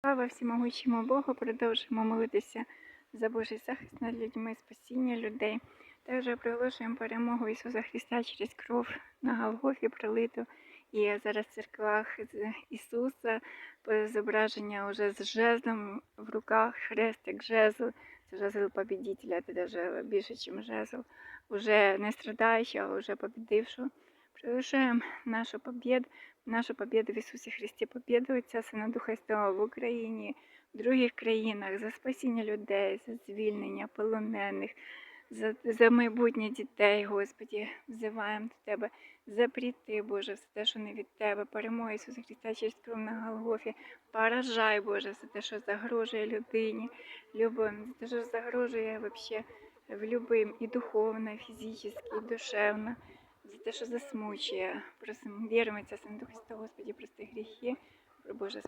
Слава всемогучому Богу, продовжуємо молитися за Божий захист над людьми, спасіння людей. Також приголошуємо перемогу Ісуса Христа через кров на Голгофі пролиту. І зараз в церквах Ісуса зображення вже з жезлом в руках, хрест як жезл. Це жезл побідителя, це даже більше, ніж жезл. Уже не страдаючого, а вже побідившого. Приглашаємо нашу побіду, нашу побіду в Ісусі Христі, побіду Отця Сина Духа Святого в Україні, в других країнах, за спасіння людей, за звільнення полонених, за, за майбутнє дітей, Господі, взиваємо до Тебе, запріти, Боже, все те, що не від Тебе, перемоги Ісуса Христа через кров на Голгофі, поражай, Боже, все те, що загрожує людині, любим, за те, що загрожує вообще в любим і духовно, і фізично, і душевно за те, що засмучує. Просимо, віримо, Отця Сина Святого, Господі, прости гріхи, про Боже